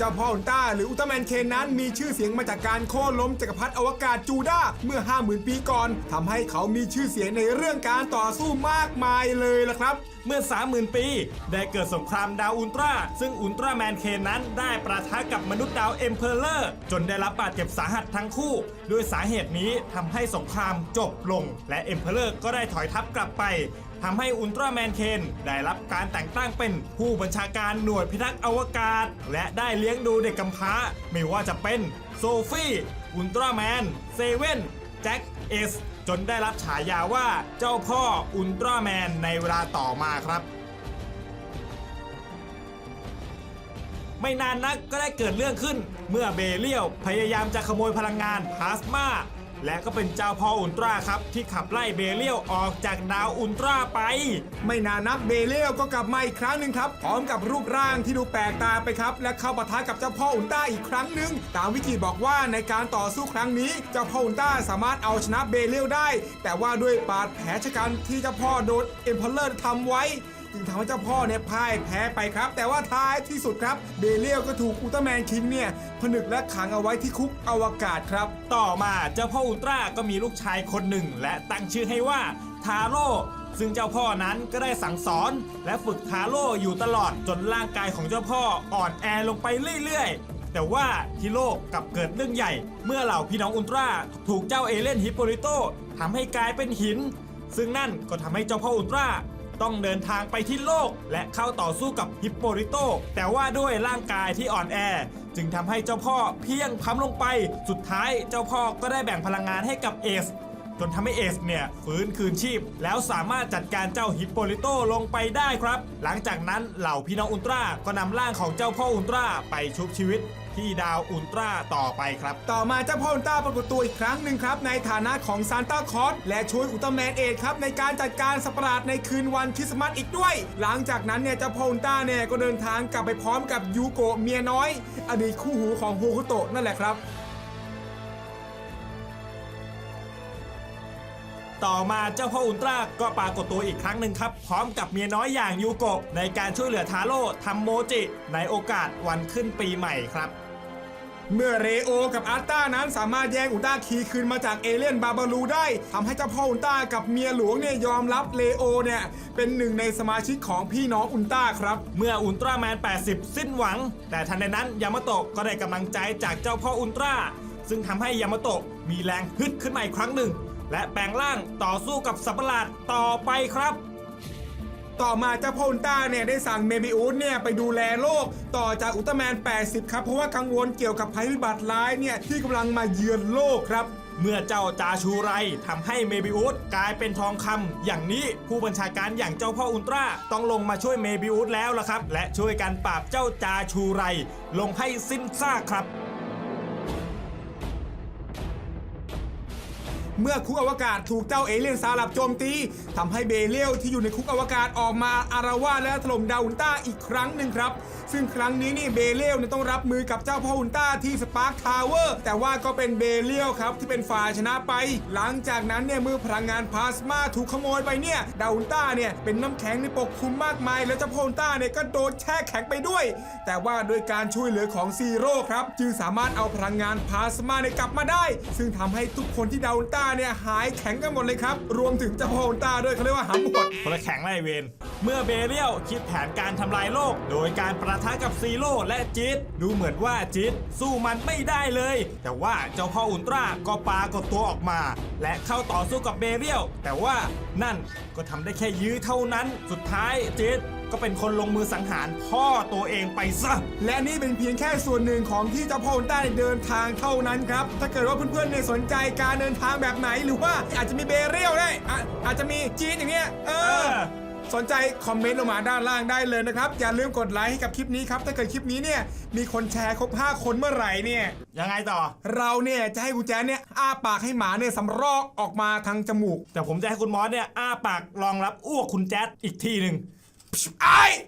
เจ้าพ่ออุลตร้าหรืออุลตร้าแมนเคนนั้นมีชื่อเสียงมาจากการโค่นล้มจักรพรรดิอวกาศจูด้าเมื่อ 50,000 ปีก่อนทำให้เขามีชื่อเสียงในเรื่องการต่อสู้มากมายเลยล่ะครับ เมื่อ 30,000 ปี ได้เกิดสงครามดาวอุลตร้า ซึ่งอุลตร้าแมนเคนนั้นได้ประทะกับมนุษย์ดาวเอ็มเพอเรอร์ จนได้รับบาดเจ็บสาหัสทั้งคู่ ด้วยสาเหตุนี้ทำให้สงครามจบลง และเอ็มเพอเรอร์ก็ได้ถอยทัพกลับไป ทำให้อุลตร้าแมนเคนได้รับการแต่งตั้งเป็นผู้บัญชาการหน่วยพิทักษ์อวกาศ และได้เลี้ยงดูเด็กกำพร้า ไม่ว่าจะเป็นโซฟี่อุลตร้าแมนเซเว่นแจ็คเอสจนได้รับฉายาว่าเจ้าพ่ออุลตร้าแมนในเวลาต่อมาครับไม่นานนักก็ได้เกิดเรื่องขึ้น เมื่อเบเลียวพยายามจะขโมยพลังงานพลาสมา และก็เป็นเจ้าพ่ออุลตร้าครับที่ขับไล่เบเลียวออกจากดาวอุลตร้าไป ไม่นานนักเบเลลก็กลับมาอีกครั้งหนึ่งครับพร้อมกับรูปร่างที่ดูแปลกตาไปครับ และเข้าปะทะกับเจ้าพ่ออุลตร้าอีกครั้งหนึ่งตามวิกิบอกว่าในการต่อสู้ครั้งนี้เจ้าพ่ออุลตร้าสามารถเอาชนะเบเลลได้ แต่ว่าด้วยบาดแผลชะกันที่เจ้าพ่อโดนเอ็มพอลเลอร์ทำไว้ จึงทำให้เจ้าพ่อเนี่ยพ่ายแพ้ไปครับ แต่ว่าท้ายที่สุดครับเบเลียลก็ถูกอุลตร้าแมนคิงเนี่ยผนึกและขังเอาไว้ที่คุกอวกาศครับ ต่อมาเจ้าพ่ออุลตร้าก็มีลูกชายคนหนึ่ง และตั้งชื่อให้ว่าทาโร่ซึ่งเจ้าพ่อนั้นก็ได้สั่งสอน และฝึกทาโร่อยู่ตลอดจนร่างกายของเจ้าพ่ออ่อนแอลงไปเรื่อยๆ แต่ว่าที่โลกกลับเกิดเรื่องใหญ่ เมื่อเหล่าพี่น้องอุลตร้าถูกเจ้าเอเลนฮิปโปลิโตทำให้กลายเป็นหิน ซึ่งนั่นก็ทำให้เจ้าพ่ออุลตร้า ต้องเดินทางไปที่โลก และเข้าต่อสู้กับฮิปโปริโต แต่ว่าด้วยร่างกายที่อ่อนแอ จึงทำให้เจ้าพ่อเพียงพ้ำลงไป สุดท้ายเจ้าพ่อก็ได้แบ่งพลังงานให้กับเอส จนทำให้เอสเนี่ยฟื้นคืนชีพ แล้วสามารถจัดการเจ้าฮิปโปลิโตลงไปได้ครับ หลังจากนั้นเหล่าพี่น้องอุลตร้าก็นำร่างของเจ้าพ่ออุลตร้าไปชุบชีวิตที่ดาวอุลตร้าต่อไปครับ ต่อมาเจ้าพ่ออุลตร้าปรากฏตัวอีกครั้งหนึ่งครับ ในฐานะของซานต้าคลอสและช่วยอุลตร้าแมนเอกครับ ในการจัดการสัตว์ประหลาดในคืนวันคริสต์มาสอีกด้วย หลังจากนั้นเนี่ยเจ้าพ่ออุลตร้าเนี่ยก็เดินทางกลับไปพร้อมกับยูโกะเมียน้อย อดีตคู่หูของโฮคุโตะนั่นแหละครับ ต่อมาเจ้าพ่ออุลตร้าก็ปรากฏตัวอีกครั้งหนึ่งครับ พร้อมกับเมียน้อยอย่างยูโกะในการช่วยเหลือทาโร่ทำโมจิ ในโอกาสวันขึ้นปีใหม่ครับ เมื่อเรโอกับอาร์ต้านั้นสามารถแย่งอุลตร้าคีคืนมาจากเอเลี่ยนบาบารูได้ทำให้เจ้าพ่ออุลตร้ากับเมียหลวงเนี่ยยอมรับเรโอเนี่ยเป็นหนึ่งในสมาชิกของพี่น้องอุลตร้าครับ เมื่ออุลตร้าแมน 80 สิ้นหวัง แต่ทันใดนั้นยามาโตะก็ได้กำลังใจจากเจ้าพ่ออุลตร้าซึ่งทำให้ยามาโตะมีแรงฮึดขึ้นมาอีกครั้งหนึ่ง และแปลงร่างต่อสู้กับสัตว์ประหลาดต่อไปครับ ต่อมาเจ้าพ่ออุลต้าเนี่ยได้สั่งเมบิอุสเนี่ยไปดูแลโลก ต่อจากอุลตร้าแมน 80 ครับ เพราะว่ากังวลเกี่ยวกับภัยพิบัติร้ายเนี่ยที่กำลังมาเยือนโลกครับเมื่อเจ้าจาชูไรทำให้เมบิอุสกลายเป็นทองคำอย่างนี้ผู้บัญชาการอย่างเจ้าพ่ออุลตร้าต้องลงมาช่วยเมบิอุสแล้วล่ะครับ และช่วยกันปราบเจ้าจาชูไร ลงให้สิ้นซากครับ เมื่อคุกอวกาศถูกเจ้าเอเลี่ยนซาลับโจมตีทำให้เบเลียวที่อยู่ในคุกอวกาศออกมาอารวาสและถล่มดาวอุลต้าอีกครั้งหนึ่งครับ ซึ่งครั้งนี้นี่เบเลียวต้องรับมือกับเจ้าพ่ออุลต้าที่สปาร์คทาวเวอร์แต่ว่าก็เป็นเบเลียวครับที่เป็นฝ่ายชนะไป หลังจากนั้นเนี่ยเมื่อพลังงานพลาสมาถูกขโมยไปเนี่ยดาวอุลต้าเนี่ยเป็นน้ำแข็งในปกคลุมมากมาย แล้วเจ้าพ่ออุลต้าเนี่ยก็โดนแช่แข็งไปด้วย แต่ว่าโดยการช่วยเหลือของซีโร่ครับจึงสามารถเอาพลังงานพลาสมาเนี่ยกลับมาได้ ซึ่งทำให้ทุกคนที่ดาวอุลตร้าเนี่ยหายแข็งกันหมดเลยครับ รวมถึงเจ้าพ่ออุลตร้าด้วยเขาเรียกว่าหำหมดคนละแข็งไล่เวนเมื่อเบเรียลคิดแผนการทำลายโลก โดยการประทะกับซีโร่และจิตดูเหมือนว่าจิตสู้มันไม่ได้เลย แต่ว่าเจ้าพ่ออุลตร้าก็ปรากฏตัวออกมา และเข้าต่อสู้กับเบเรียลแต่ว่านั่นก็ทำได้แค่ยื้อเท่านั้น สุดท้ายจิต ก็เป็นคนลงมือสังหารพ่อตัวเองไปซะ และนี่เป็นเพียงแค่ส่วนหนึ่งของที่เจ้าพ่ออุลตร้าได้เดินทางเท่านั้นครับ ถ้าเกิดว่าเพื่อนๆเนี่ยสนใจการเดินทางแบบไหนหรือว่าอาจจะมีเบเรียลได้อะอาจจะมีจีนอย่างเงี้ยเอเอออ สนใจคอมเมนต์ลงมาด้านล่างได้เลยนะครับ อย่าลืมกดไลค์ให้กับคลิปนี้ครับ ถ้าเกิดคลิปนี้เนี่ยมีคนแชร์ครบ 5 คนเมื่อไหร่เนี่ย ยังไงต่อ เราเนี่ยจะให้คุณแจนเนี่ยอ้าปากให้หมาเนี่ยสำรอกออกมาทางจมูก แต่ผมจะให้คุณมอสเนี่ยอ้าปากรองรับอ้วกคุณแจ๊ดอีกทีหนึ่ง I.